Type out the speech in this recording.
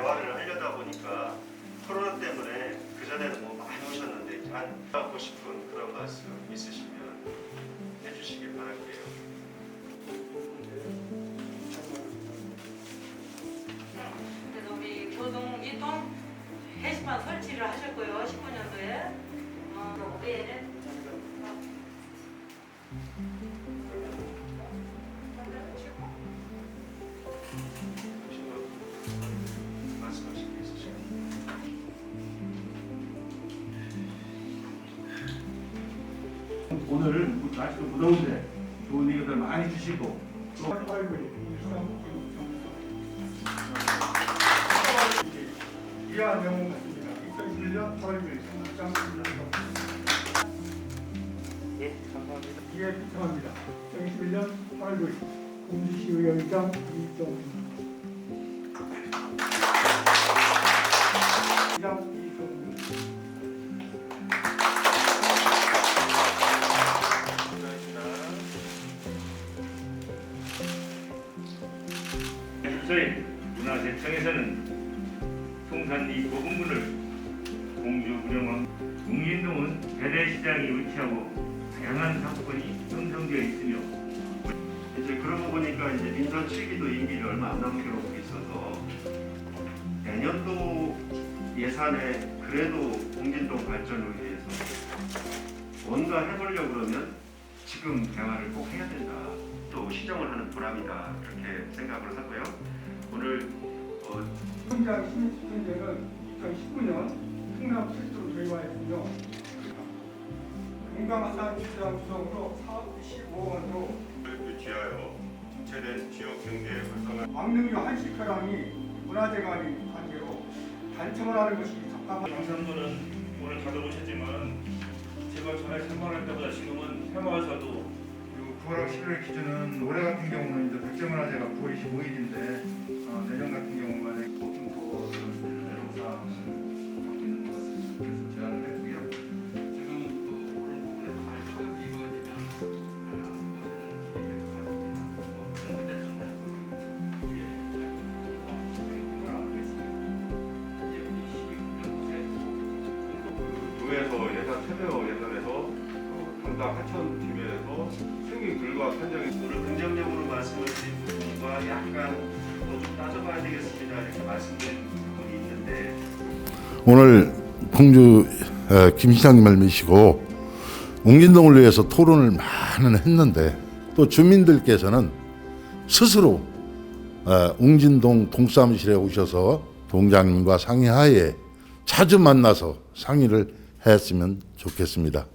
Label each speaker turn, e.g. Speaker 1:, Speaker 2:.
Speaker 1: 대화를 하려다 보니까 코로나 때문에 그 전에는 뭐 많이 오셨는데 안 하고 싶은 그런 말씀 있으시면 해주시길 바랄게요.
Speaker 2: 네, 우리 교동 이동 해시판 설치를 하.
Speaker 3: 오늘 날씨도 무더운데 좋은 얘기들 많이 주시고 또
Speaker 4: 이러한 내용 같습니다. 2021년 8월 6일 성북장
Speaker 1: 예, 감사합니다.
Speaker 4: 이에 비청합니다. 2021년 8월 6일 공주시의원장 이정
Speaker 5: 저희 문화재청에서는 송산 이 고분군을 공주 운영한 웅인동은 배대시장이 위치하고 다양한 상권이 형성되어 있으며
Speaker 1: 이제 그러고 보니까 이제 민선 7기도 임기를 얼마 안 남겨놓고 있어서 내년도 예산에 그래도 공진동 발전을 위해서 뭔가 해보려고 그러면 지금 대화를 꼭 해야 된다. 또 시정을 하는 보람이다. 이렇게 생각을 하고요. 오늘 어,
Speaker 4: 현장 시민집행제는 2019년 충남 최초로 도입하였으며 건강한 주장 구성으로 사업 15억 원으로
Speaker 1: 를 위하여 주체된 지역 경제 활성화
Speaker 4: 왕릉유 한식회랑이 문화재관이 관계로 단청을 하는 것이 적합한
Speaker 5: 양산문은 오늘 다들 오셨지만 제가 전에 생활할 때보다 지금은 해마사도
Speaker 6: 그리고 9월 11일 기준은 올해 같은 경우는 이제 백제문화제가 9월 25일인데 어, 내년 같은 경우만 보통토를 내용사항을 갖고 있는 것 같습니다. 그래서 제안을 했고요. 지금 이루어지면
Speaker 1: 도에서 예산 최대어 예산에서 어, 당당 하천 팀에서 결과 판정이 오늘 긍정적으로 말씀을 드린 부분과 약간 또좀 따져봐야 되겠습니다 이렇게 말씀드린 부분이 있는데
Speaker 7: 오늘 풍주 어, 김 시장님을 모시고 웅진동을 위해서 토론을 많이 했는데 또 주민들께서는 스스로 어, 웅진동 동사무실에 오셔서 동장님과 상의하에 자주 만나서 상의를 했으면 좋겠습니다.